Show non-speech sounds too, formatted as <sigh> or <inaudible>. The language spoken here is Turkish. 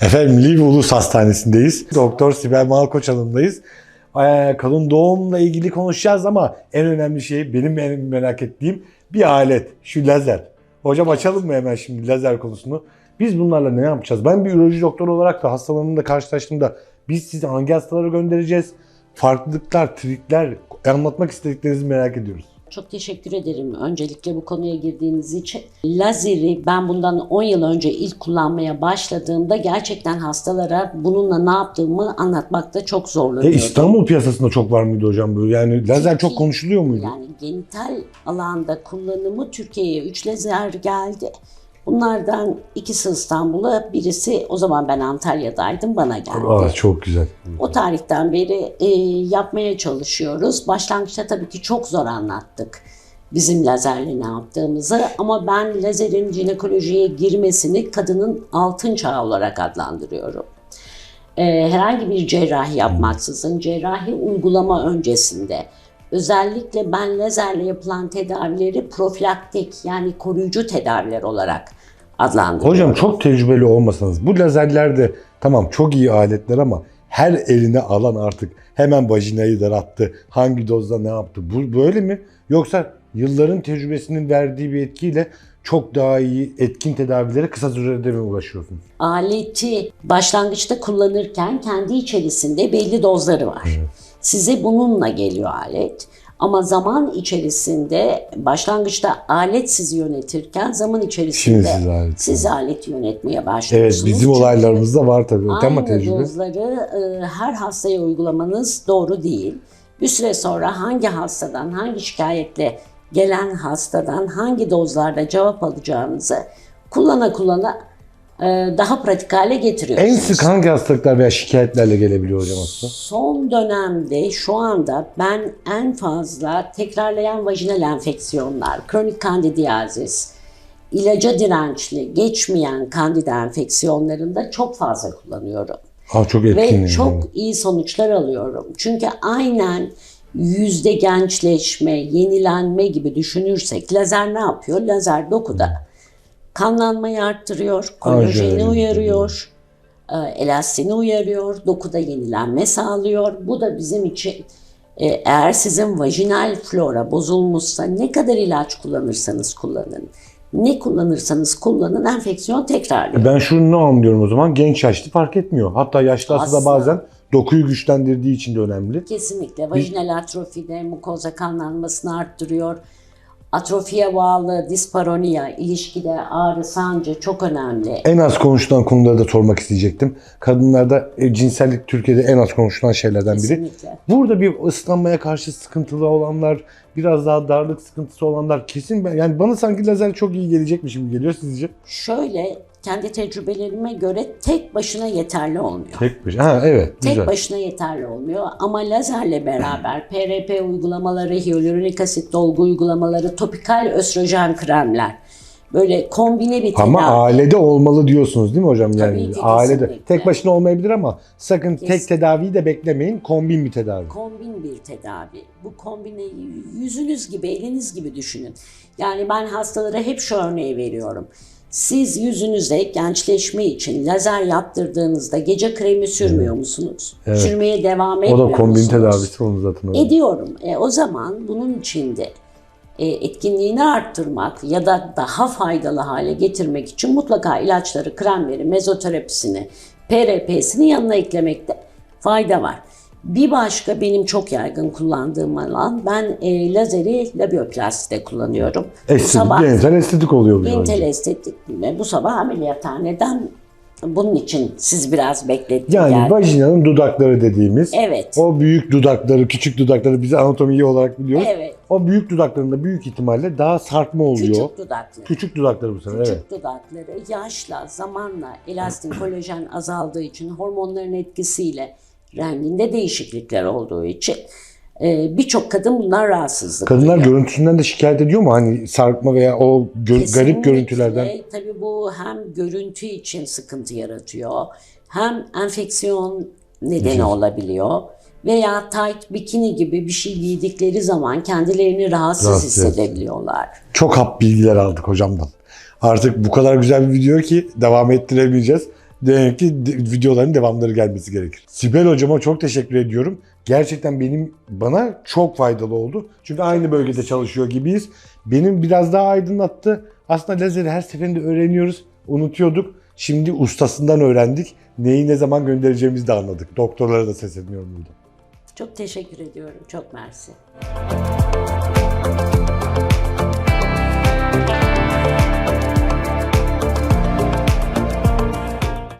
Efendim Liv Ulus Hastanesi'ndeyiz. Doktor Sibel Malkoç Hanım'dayız. Ee, kadın doğumla ilgili konuşacağız ama en önemli şey benim en merak ettiğim bir alet. Şu lazer. Hocam açalım mı hemen şimdi lazer konusunu? Biz bunlarla ne yapacağız? Ben bir üroloji doktoru olarak da hastalarımla karşılaştığımda biz sizi hangi hastalara göndereceğiz? Farklılıklar, trikler anlatmak istediklerinizi merak ediyoruz. Çok teşekkür ederim öncelikle bu konuya girdiğiniz için. Lazeri ben bundan 10 yıl önce ilk kullanmaya başladığımda gerçekten hastalara bununla ne yaptığımı anlatmakta çok E, zorlanıyordum. İstanbul piyasasında çok var mıydı hocam bu? Yani lazer çok konuşuluyor muydu? Yani genital alanda kullanımı Türkiye'ye 3 lazer geldi. Bunlardan ikisi İstanbul'a, birisi o zaman ben Antalya'daydım bana geldi. Aa, çok güzel. O tarihten beri e, yapmaya çalışıyoruz. Başlangıçta tabii ki çok zor anlattık bizim lazerle ne yaptığımızı ama ben lazerin jinekolojiye girmesini kadının altın çağı olarak adlandırıyorum. E, herhangi bir cerrahi yapmaksızın cerrahi uygulama öncesinde özellikle ben lazerle yapılan tedavileri profilaktik yani koruyucu tedaviler olarak adlandırıyorum. Hocam çok tecrübeli olmasanız bu lazerler de tamam çok iyi aletler ama her eline alan artık hemen vajinayı darattı. Hangi dozda ne yaptı? Bu böyle mi? Yoksa yılların tecrübesinin verdiği bir etkiyle çok daha iyi etkin tedavilere kısa sürede mi ulaşıyorsunuz? aleti başlangıçta kullanırken kendi içerisinde belli dozları var. Size bununla geliyor alet. Ama zaman içerisinde başlangıçta alet sizi yönetirken zaman içerisinde siz alet. siz aleti yönetmeye Evet başlıyorsunuz. bizim Çünkü olaylarımızda var tabii. Aynı tecrübe. dozları e, her hastaya uygulamanız doğru değil. Bir süre sonra hangi hastadan, hangi şikayetle gelen hastadan hangi dozlarda cevap alacağınızı kullana kullana daha pratik hale getiriyorsunuz. En sık hangi hastalıklar veya şikayetlerle gelebiliyor hocam hasta? Son dönemde şu anda ben en fazla tekrarlayan vajinal enfeksiyonlar, kronik kandidiyazis, ilaca dirençli, geçmeyen kandida enfeksiyonlarında çok fazla kullanıyorum. Ha çok etkin. Ve yani. çok iyi sonuçlar alıyorum. Çünkü aynen yüzde gençleşme, yenilenme gibi düşünürsek lazer ne yapıyor? Lazer dokuda kanlanmayı arttırıyor, kolajeni uyarıyor, e, elastini uyarıyor, dokuda yenilenme sağlıyor. Bu da bizim için e, eğer sizin vajinal flora bozulmuşsa ne kadar ilaç kullanırsanız kullanın, ne kullanırsanız kullanın enfeksiyon tekrarlıyor. Ben şunu ne anlıyorum o zaman? Genç yaşlı fark etmiyor. Hatta yaşlı hasta da Asla. bazen dokuyu güçlendirdiği için de önemli. Kesinlikle vajinal atrofide mukoza kanlanmasını arttırıyor. Atrofiye bağlı disparoniya, ilişkide ağrı, sancı çok önemli. En az konuşulan konuları da sormak isteyecektim. Kadınlarda e, cinsellik Türkiye'de en az konuşulan şeylerden biri. Kesinlikle. Burada bir ıslanmaya karşı sıkıntılı olanlar, biraz daha darlık sıkıntısı olanlar kesin yani bana sanki lazer çok iyi gelecekmiş gibi geliyor sizce? Şöyle kendi tecrübelerime göre tek başına yeterli olmuyor. Tek bir Ha evet Tek güzel. başına yeterli olmuyor ama lazerle beraber <laughs> PRP uygulamaları, hyaluronik asit dolgu uygulamaları, topikal östrojen kremler böyle kombine bir tedavi. Ama ailede olmalı diyorsunuz değil mi hocam? Yani Tabii ki, ailede kesinlikle. tek başına olmayabilir ama sakın tek Kes- tedaviyi de beklemeyin. Kombin bir tedavi. kombin bir tedavi. Bu kombine yüzünüz gibi, eliniz gibi düşünün. Yani ben hastalara hep şu örneği veriyorum. Siz yüzünüze gençleşme için lazer yaptırdığınızda gece kremi sürmüyor musunuz? Sürmeye devam O etmiyor da kombin musunuz? tedavisi onu zaten. öyle. Ediyorum. E, o zaman bunun içinde e, etkinliğini arttırmak ya da daha faydalı hale getirmek için mutlaka ilaçları, kremleri, mezoterapisini, PRP'sini yanına eklemekte fayda var. Bir başka benim çok yaygın kullandığım alan, ben e, lazeri labioplastide kullanıyorum. Bu Estetik, sabah genital estetik oluyor bu. bence. estetik ve bu sabah ameliyathaneden bunun için siz biraz beklettiniz. Yani vajinanın dudakları dediğimiz Evet. o büyük dudakları, küçük dudakları biz anatomiyi olarak biliyoruz. Evet. O büyük dudaklarında büyük ihtimalle daha sarkma oluyor. Küçük dudaklı. Küçük dudakları bu sefer Küçük evet. dudakları yaşla, zamanla elastin kolajen azaldığı için hormonların etkisiyle renginde değişiklikler olduğu için e, birçok kadın bundan rahatsızlık Kadınlar duyuyor. görüntüsünden de şikayet ediyor mu? Hani sarkma veya o gö- Kesinlikle. garip görüntülerden. Tabii bu hem görüntü için sıkıntı yaratıyor, hem enfeksiyon nedeni olabiliyor. Veya tight bikini gibi bir şey giydikleri zaman kendilerini rahatsız, Rahatsız, hissedebiliyorlar. Çok hap bilgiler aldık hocamdan. Artık bu kadar güzel bir video ki devam ettiremeyeceğiz. Demek ki de- videoların devamları gelmesi gerekir. Sibel hocama çok teşekkür ediyorum. Gerçekten benim bana çok faydalı oldu. Çünkü aynı bölgede çalışıyor gibiyiz. Benim biraz daha aydınlattı. Aslında lazeri her seferinde öğreniyoruz. Unutuyorduk. Şimdi ustasından öğrendik. Neyi ne zaman göndereceğimizi de anladık. Doktorlara da sesleniyorum burada. Çok teşekkür ediyorum. Çok mersi.